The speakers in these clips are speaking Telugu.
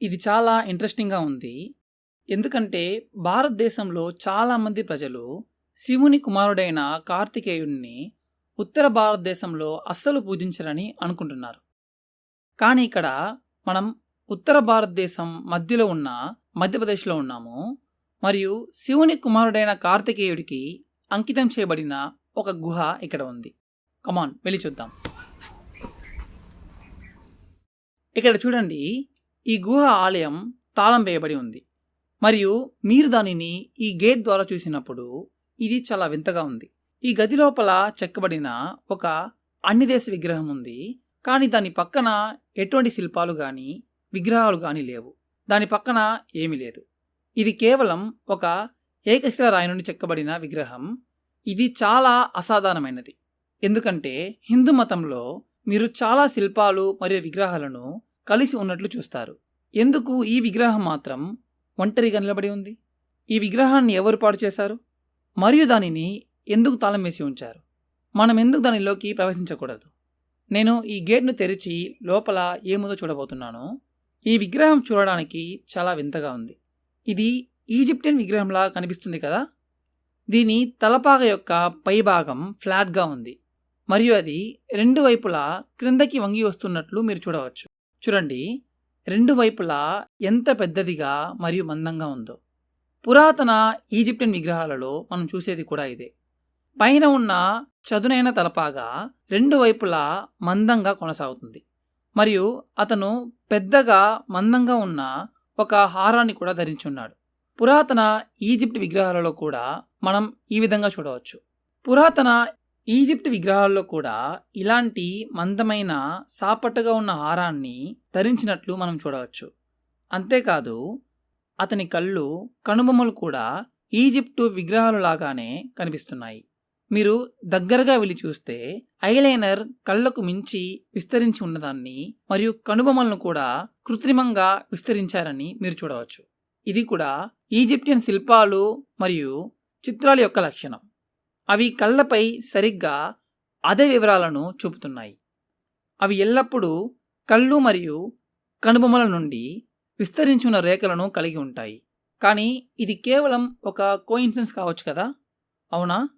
ఇది చాలా ఇంట్రెస్టింగ్‌గా ఉంది. ఎందుకంటే భారతదేశంలో చాలామంది ప్రజలు శివుని కుమారుడైన కార్తికేయుడిని ఉత్తర భారతదేశంలో అస్సలు పూజించరని అనుకుంటున్నారు. కానీ ఇక్కడ మనం ఉత్తర భారతదేశం మధ్యలో ఉన్న మధ్యప్రదేశ్‌లో ఉన్నాము. మరియు శివుని కుమారుడైన కార్తికేయుడికి అంకితం చేయబడిన ఒక గుహ ఇక్కడ ఉంది. కమాన్ వెళ్ళి చూద్దాం. ఇక్కడ చూడండి ఈ గుహ ఆలయం తాళం వేయబడి ఉంది. మరియు మీరు దానిని ఈ గేట్ ద్వారా చూసినప్పుడు ఇది చాలా వింతగా ఉంది. ఈ గది లోపల చెక్కబడిన ఒక అన్యదేశ విగ్రహం ఉంది. కానీ దాని పక్కన ఎటువంటి శిల్పాలు కానీ విగ్రహాలు కానీ లేవు. దాని పక్కన ఏమీ లేదు. ఇది కేవలం ఒక ఏకశిల రాయి నుండి చెక్కబడిన విగ్రహం. ఇది చాలా అసాధారణమైనది. ఎందుకంటే హిందూ మతంలో మీరు చాలా శిల్పాలు మరియు విగ్రహాలను కలిసి ఉన్నట్లు చూస్తారు. ఎందుకు ఈ విగ్రహం మాత్రం ఒంటరిగా నిలబడి ఉంది? ఈ విగ్రహాన్ని ఎవరు పాడు చేశారు? మరియు దానిని ఎందుకు తాళం వేసి ఉంచారు? మనం ఎందుకు దానిలోకి ప్రవేశించకూడదు? నేను ఈ గేట్‌ను తెరిచి లోపల ఏముందో చూడబోతున్నాను. ఈ విగ్రహం చూడడానికి చాలా వింతగా ఉంది. ఇది ఈజిప్టియన్ విగ్రహంలా కనిపిస్తుంది కదా? దీని తలపాగ యొక్క పైభాగం ఫ్లాట్‌గా ఉంది. మరియు అది రెండు వైపులా క్రిందకి వంగి వస్తున్నట్లు మీరు చూడవచ్చు. చూడండి రెండు వైపులా ఎంత పెద్దదిగా మరియు మందంగా ఉందో. పురాతన ఈజిప్టియన్ విగ్రహాలలో మనం చూసేది కూడా ఇదే. పైన ఉన్న చదునైన తలపాగా రెండు వైపులా మందంగా కొనసాగుతుంది. మరియు అతను పెద్దగా మందంగా ఉన్న ఒక హారాన్ని కూడా ధరించున్నాడు. పురాతన ఈజిప్ట్ విగ్రహాలలో కూడా మనం ఈ విధంగా చూడవచ్చు. పురాతన ఈజిప్ట్ విగ్రహాల్లో కూడా ఇలాంటి మందమైన సాపట్టుగా ఉన్న హారాన్ని ధరించినట్లు మనం చూడవచ్చు. అంతేకాదు అతని కళ్ళు, కనుబొమ్మలు కూడా ఈజిప్టు విగ్రహాలు లాగానే కనిపిస్తున్నాయి. మీరు దగ్గరగా వెళ్ళి చూస్తే ఐలైనర్ కళ్ళకు మించి విస్తరించి ఉన్నదాన్ని మరియు కనుబొమ్మలను కూడా కృత్రిమంగా విస్తరించారని మీరు చూడవచ్చు. ఇది కూడా ఈజిప్టియన్ శిల్పాలు మరియు చిత్రాల యొక్క లక్షణం. అవి కళ్ళపై సరిగ్గా అదే వివరాలను చూపుతున్నాయి. అవి ఎల్లప్పుడూ కళ్ళు మరియు కనుబొమ్మల నుండి విస్తరించి ఉన్న రేఖలను కలిగి ఉంటాయి. కానీ ఇది కేవలం ఒక కోయిన్సిడెన్స్ కావచ్చు కదా? అవునా?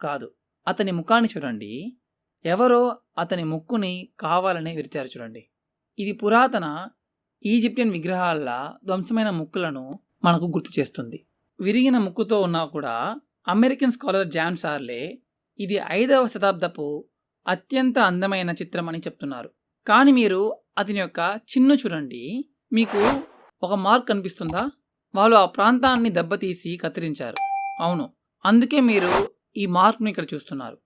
కాదు. అతని ముఖాన్ని చూడండి. ఎవరో అతని ముక్కుని కావాలనే విరిచారు చూడండి. ఇది పురాతన ఈజిప్టియన్ విగ్రహాల ధ్వంసమైన ముక్కులను మనకు గుర్తు చేస్తుంది. విరిగిన ముక్కుతో ఉన్నా కూడా అమెరికన్ స్కాలర్ జాన్ సార్లే ఇది ఐదవ శతాబ్దపు అత్యంత అందమైన చిత్రం అని చెప్తున్నారు. కానీ మీరు అతని యొక్క చిన్ను చూడండి. మీకు ఒక మార్క్ కనిపిస్తుందా? వాళ్ళు ఆ ప్రాంతాన్ని దెబ్బతీసి కత్తిరించారు. అవును. అందుకే మీరు ఈ మార్క్‌ను ఇక్కడ చూస్తున్నారు.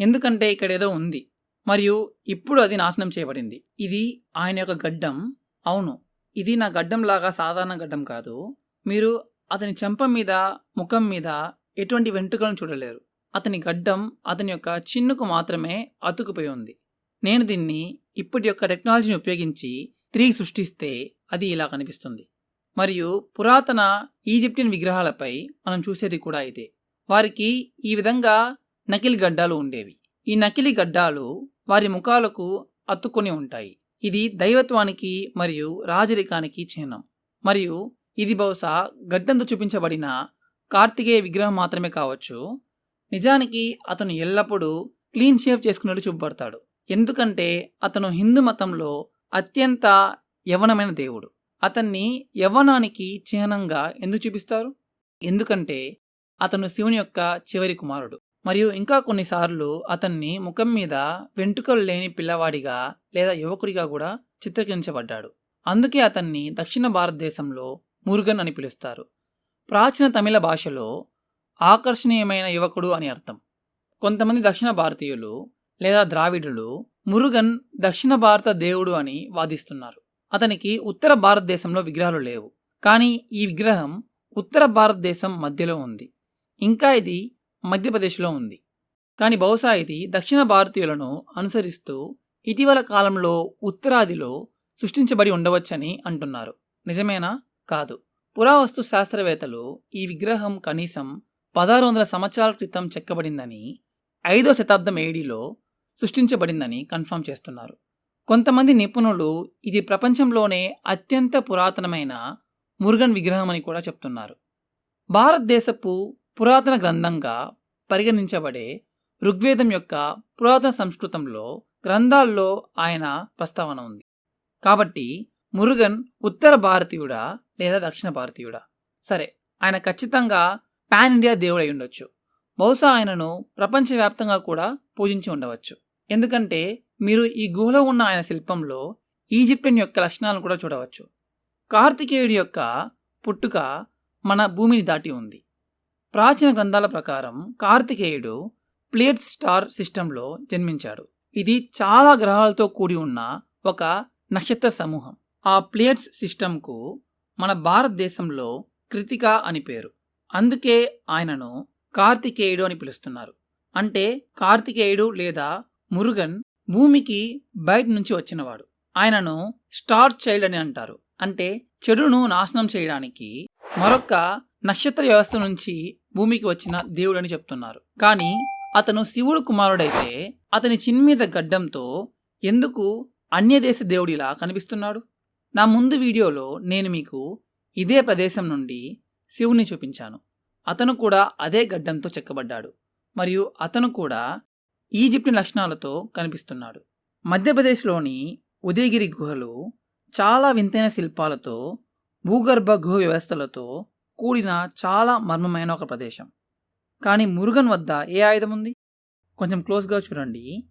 ఎందుకంటే ఇక్కడ ఏదో ఉంది. మరియు ఇప్పుడు అది నాశనం చేయబడింది. ఇది ఆయన యొక్క గడ్డం. అవును. ఇది నా గడ్డంలాగా సాధారణ గడ్డం కాదు. మీరు అతని చెంప మీద, ముఖం మీద ఎటువంటి వెంట్రుకలను చూడలేరు. అతని గడ్డం అతని యొక్క చిన్నుకు మాత్రమే అతుకుపోయి ఉంది. నేను దీన్ని ఇప్పటి యొక్క టెక్నాలజీని ఉపయోగించి తిరిగి సృష్టిస్తే అది ఇలా కనిపిస్తుంది. మరియు పురాతన ఈజిప్టియన్ విగ్రహాలపై మనం చూసేది కూడా ఇదే. వారికి ఈ విధంగా నకిలీ గడ్డాలు ఉండేవి. ఈ నకిలీ గడ్డాలు వారి ముఖాలకు అతుక్కొని ఉంటాయి. ఇది దైవత్వానికి మరియు రాజరికానికి చిహ్నం. మరియు ఇది బహుశా గడ్డంతో చూపించబడిన కార్తికేయ విగ్రహం మాత్రమే కావచ్చు. నిజానికి అతను ఎల్లప్పుడూ క్లీన్ షేవ్ చేసుకున్నట్లు చూపబడతాడు. ఎందుకంటే అతను హిందూ మతంలో అత్యంత యవ్వనమైన దేవుడు. అతన్ని యవ్వనానికి చిహ్నంగా ఎందుకు చూపిస్తారు? ఎందుకంటే అతను శివుని యొక్క చివరి కుమారుడు. మరియు ఇంకా కొన్నిసార్లు అతన్ని ముఖం మీద వెంట్రుకలు లేని పిల్లవాడిగా లేదా యువకుడిగా కూడా చిత్రీకరించబడ్డాడు. అందుకే అతన్ని దక్షిణ భారతదేశంలో మురుగన్ అని పిలుస్తారు. ప్రాచీన తమిళ భాషలో ఆకర్షణీయమైన యువకుడు అని అర్థం. కొంతమంది దక్షిణ భారతీయులు లేదా ద్రావిడులు మురుగన్ దక్షిణ భారత దేవుడు అని వాదిస్తున్నారు. అతనికి ఉత్తర భారతదేశంలో విగ్రహాలు లేవు. కానీ ఈ విగ్రహం ఉత్తర భారతదేశం మధ్యలో ఉంది. ఇంకా ఇది మధ్యప్రదేశ్‌లో ఉంది. కానీ బహుశా ఇది దక్షిణ భారతీయులను అనుసరిస్తూ ఇటీవల కాలంలో ఉత్తరాదిలో సృష్టించబడి ఉండవచ్చని అంటున్నారు. నిజమేనా? కాదు. పురావస్తు శాస్త్రవేత్తలు ఈ విగ్రహం కనీసం పదహారు వందల సంవత్సరాల క్రితం చెక్కబడిందని, ఐదో శతాబ్దం ఏడీలో సృష్టించబడిందని కన్ఫర్మ్ చేస్తున్నారు. కొంతమంది నిపుణులు ఇది ప్రపంచంలోనే అత్యంత పురాతనమైన మురుగన్ విగ్రహం అని కూడా చెప్తున్నారు భారతదేశపు పురాతన గ్రంథంగా పరిగణించబడే ఋగ్వేదం యొక్క పురాతన సంస్కృతంలో గ్రంథాల్లో ఆయన ప్రస్తావన ఉంది కాబట్టి మురుగన్ ఉత్తర భారతీయుడా లేదా దక్షిణ భారతీయుడా? సరే ఆయన ఖచ్చితంగా పాన్ ఇండియా దేవుడై ఉండొచ్చు. బహుశా ఆయనను ప్రపంచవ్యాప్తంగా కూడా పూజించి ఉండవచ్చు. ఎందుకంటే మీరు ఈ గుహలో ఉన్న ఆయన శిల్పంలో ఈజిప్టియన్ యొక్క లక్షణాలను కూడా చూడవచ్చు. కార్తికేయుడి యొక్క పుట్టుక మన భూమిని దాటి ఉంది. ప్రాచీన గ్రంథాల ప్రకారం కార్తికేయుడు ప్లేట్ స్టార్ సిస్టంలో జన్మించాడు. ఇది చాలా గ్రహాలతో కూడి ఉన్న ఒక నక్షత్ర సమూహం. ఆ ప్లేట్స్ సిస్టంకు మన భారతదేశంలో కృతిక అని పేరు. అందుకే ఆయనను కార్తికేయుడు అని పిలుస్తున్నారు. అంటే కార్తికేయుడు లేదా మురుగన్ భూమికి బయట నుంచి వచ్చినవాడు. ఆయనను స్టార్ చైల్డ్ అని అంటారు. అంటే చెడును నాశనం చేయడానికి మరొక నక్షత్ర వ్యవస్థ నుంచి భూమికి వచ్చిన దేవుడు అని చెప్తున్నారు. కానీ అతను శివుడు కుమారుడైతే అతని చిన్మీద గడ్డంతో ఎందుకు అన్యదేశ దేవుడిలా కనిపిస్తున్నాడు? నా ముందు వీడియోలో నేను మీకు ఇదే ప్రదేశం నుండి శివుని చూపించాను. అతను కూడా అదే గడ్డంతో చెక్కబడ్డాడు. మరియు అతను కూడా ఈజిప్ట్ లక్షణాలతో కనిపిస్తున్నాడు. మధ్యప్రదేశ్లోని ఉదయగిరి గుహలు చాలా వింతైన శిల్పాలతో భూగర్భ గుహ వ్యవస్థలతో కూడిన చాలా మర్మమైన ఒక ప్రదేశం. కానీ మురుగన్ వద్ద ఏ ఆయుధం ఉంది? కొంచెం క్లోజ్గా చూడండి.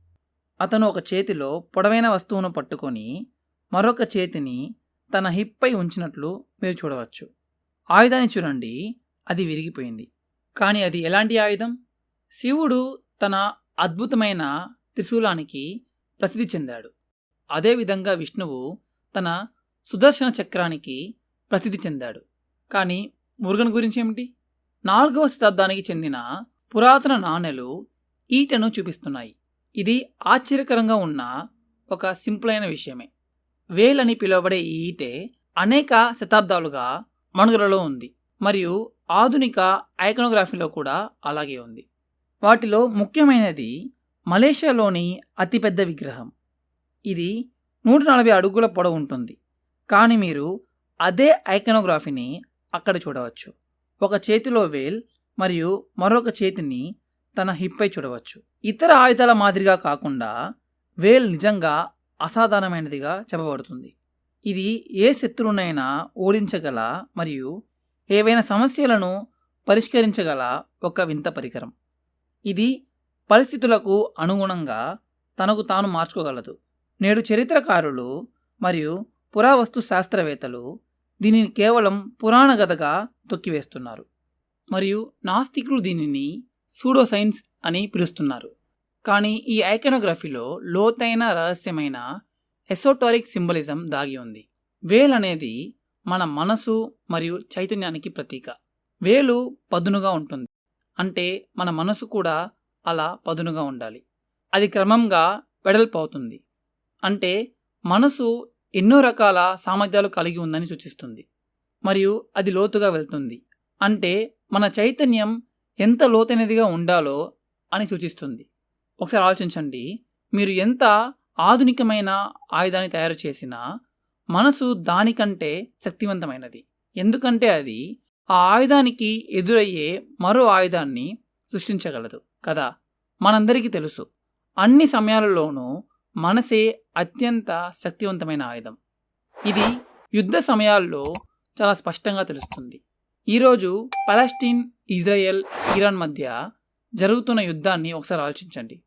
అతను ఒక చేతిలో పొడవైన వస్తువును పట్టుకొని మరొక చేతిని తన హిప్పై ఉంచినట్లు మీరు చూడవచ్చు. ఆయుధాన్ని చూడండి అది విరిగిపోయింది. కానీ అది ఎలాంటి ఆయుధం? శివుడు తన అద్భుతమైన త్రిశూలానికి ప్రసిద్ధి చెందాడు. అదేవిధంగా విష్ణువు తన సుదర్శన చక్రానికి ప్రసిద్ధి చెందాడు. కానీ మురుగన్ గురించి ఏమిటి? నాలుగవ శతాబ్దానికి చెందిన పురాతన నాణెలు ఈటను చూపిస్తున్నాయి. ఇది ఆశ్చర్యకరంగా ఉన్న ఒక సింపుల్ అయిన విషయమే. వేల్ అని పిలువబడే ఈ ఈటె అనేక శతాబ్దాలుగా మనుగడలో ఉంది మరియు ఆధునిక ఐకనోగ్రఫీలో కూడా అలాగే ఉంది. వాటిలో ముఖ్యమైనది మలేషియాలోని అతిపెద్ద విగ్రహం. ఇది నూట నలభై అడుగుల పొడవు ఉంటుంది. కానీ మీరు అదే ఐకనోగ్రఫీని అక్కడ చూడవచ్చు. ఒక చేతిలో వేల్ మరియు మరొక చేతిని తన హిప్పై చూడవచ్చు. ఇతర ఆయుధాల మాదిరిగా కాకుండా వేల్ నిజంగా అసాధారణమైనదిగా చెప్పబడుతుంది. ఇది ఏ శత్రువునైనా ఓడించగల మరియు ఏవైనా సమస్యలను పరిష్కరించగల ఒక వింత పరికరం. ఇది పరిస్థితులకు అనుగుణంగా తనకు తాను మార్చుకోగలదు. నేడు చరిత్రకారులు మరియు పురావస్తు శాస్త్రవేత్తలు దీనిని కేవలం పురాణగతగా తొక్కివేస్తున్నారు. మరియు నాస్తికులు దీనిని సూడో సైన్స్ అని పిలుస్తున్నారు. కానీ ఈ ఐకనోగ్రఫీలో లోతైన రహస్యమైన ఎసోటారిక్ సింబలిజం దాగి ఉంది. వేల్ అనేది మన మనసు మరియు చైతన్యానికి ప్రతీక. వేలు పదునుగా ఉంటుంది. అంటే మన మనసు కూడా అలా పదునుగా ఉండాలి. అది క్రమంగా వెడల్పు అవుతుంది అంటే మనసు ఎన్నో రకాల సామర్థ్యాలు కలిగి ఉందని సూచిస్తుంది. మరియు అది లోతుగా వెళ్తుంది. అంటే మన చైతన్యం ఎంత లోతైనదిగా ఉండాలో అని సూచిస్తుంది. ఒకసారి ఆలోచించండి. మీరు ఎంత ఆధునికమైన ఆయుధాన్ని తయారు చేసినా మనసు దానికంటే శక్తివంతమైనది. ఎందుకంటే అది ఆ ఆయుధానికి ఎదురయ్యే మరో ఆయుధాన్ని సృష్టించగలదు కదా? మనందరికీ తెలుసు. అన్ని సమయాలలోనూ మనసే అత్యంత శక్తివంతమైన ఆయుధం. ఇది యుద్ధ సమయాల్లో చాలా స్పష్టంగా తెలుస్తుంది. ఈరోజు పలాస్టీన్ ఇజ్రాయెల్ ఇరాన్ మధ్య జరుగుతున్న యుద్ధాన్ని ఒకసారి ఆలోచించండి.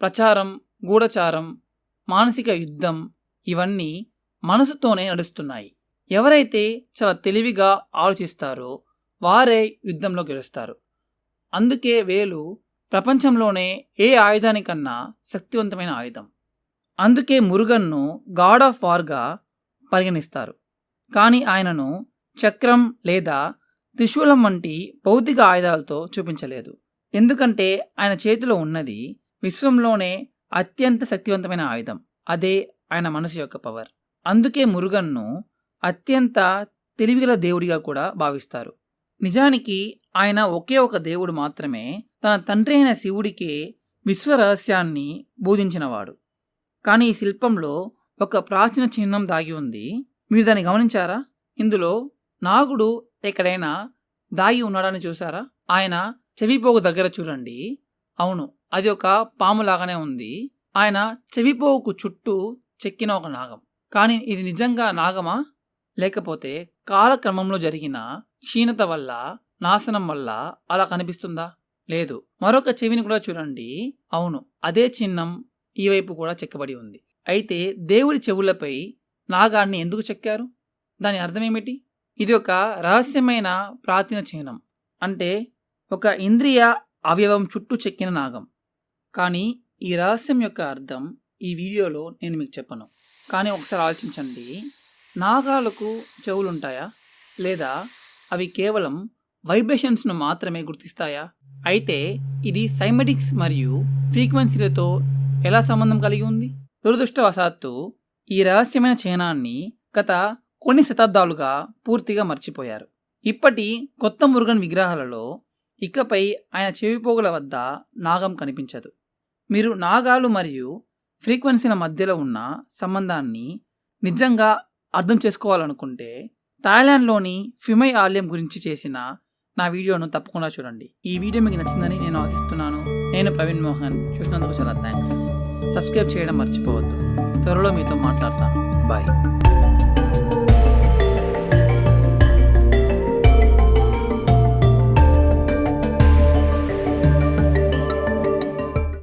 ప్రచారం గూఢచారం మానసిక యుద్ధం ఇవన్నీ మనసుతోనే నడుస్తున్నాయి. ఎవరైతే చాలా తెలివిగా ఆలోచిస్తారో వారే యుద్ధంలో గెలుస్తారు. అందుకే వేలు ప్రపంచంలోనే ఏ ఆయుధానికన్నా శక్తివంతమైన ఆయుధం. అందుకే మురుగన్ను గాడ్ ఆఫ్ వార్గా పరిగణిస్తారు. కానీ ఆయనను చక్రం లేదా త్రిశూలం వంటి భౌతిక ఆయుధాలతో చూపించలేదు. ఎందుకంటే ఆయన చేతిలో ఉన్నది విశ్వంలోనే అత్యంత శక్తివంతమైన ఆయుధం. అదే ఆయన మనసు యొక్క పవర్ అందుకే మురుగన్ను అత్యంత తెలివిగల దేవుడిగా కూడా భావిస్తారు. నిజానికి ఆయన ఒకే ఒక దేవుడు మాత్రమే తన తండ్రి అయిన శివుడికే విశ్వరహస్యాన్ని బోధించినవాడు. కానీ ఈ శిల్పంలో ఒక ప్రాచీన చిహ్నం దాగి ఉంది. మీరు దాన్ని గమనించారా? ఇందులో నాగుడు ఎక్కడైనా దాగి ఉన్నాడని చూసారా ఆయన చెవిపోగు దగ్గర చూడండి. అవును అది ఒక పాము లాగానే ఉంది. ఆయన చెవిపోవుకు చుట్టూ చెక్కిన ఒక నాగం. కానీ ఇది నిజంగా నాగమా? లేకపోతే కాలక్రమంలో జరిగిన క్షీణత వల్ల నాశనం వల్ల అలా కనిపిస్తుందా? లేదు. మరొక చెవిని కూడా చూడండి. అవును అదే చిహ్నం ఈ వైపు కూడా చెక్కబడి ఉంది. అయితే దేవుడి చెవులపై నాగాన్ని ఎందుకు చెక్కారు? దాని అర్థం ఏమిటి ఇది ఒక రహస్యమైన ప్రాచీన చిహ్నం. అంటే ఒక ఇంద్రియ అవయవం చుట్టూ చెక్కిన నాగం. కానీ ఈ రహస్యం యొక్క అర్థం ఈ వీడియోలో నేను మీకు చెప్పను. కానీ ఒకసారి ఆలోచించండి. నాగాలకు చెవులుంటాయా? లేదా అవి కేవలం వైబ్రేషన్స్ను మాత్రమే గుర్తిస్తాయా? అయితే ఇది సైమెటిక్స్ మరియు ఫ్రీక్వెన్సీలతో ఎలా సంబంధం కలిగి ఉంది? దురదృష్టవశాత్తు ఈ రహస్యమైన చయనాన్ని గత కొన్ని శతాబ్దాలుగా పూర్తిగా మర్చిపోయారు. ఇప్పటి కొత్త మురుగన్ విగ్రహాలలో ఇకపై ఆయన చెవిపోగుల వద్ద నాగం కనిపించదు. మీరు నాగాలు మరియు ఫ్రీక్వెన్సీల మధ్యలో ఉన్న సంబంధాన్ని నిజంగా అర్థం చేసుకోవాలనుకుంటే థాయిలాండ్లోని ఫిమై ఆలయం గురించి చేసిన నా వీడియోను తప్పకుండా చూడండి. ఈ వీడియో మీకు నచ్చిందని నేను ఆశిస్తున్నాను. నేను ప్రవీణ్ మోహన్. చూసినందుకు చాలా థ్యాంక్స్. సబ్స్క్రైబ్ చేయడం మర్చిపోవద్దు. త్వరలో మీతో మాట్లాడతాను. బాయ్.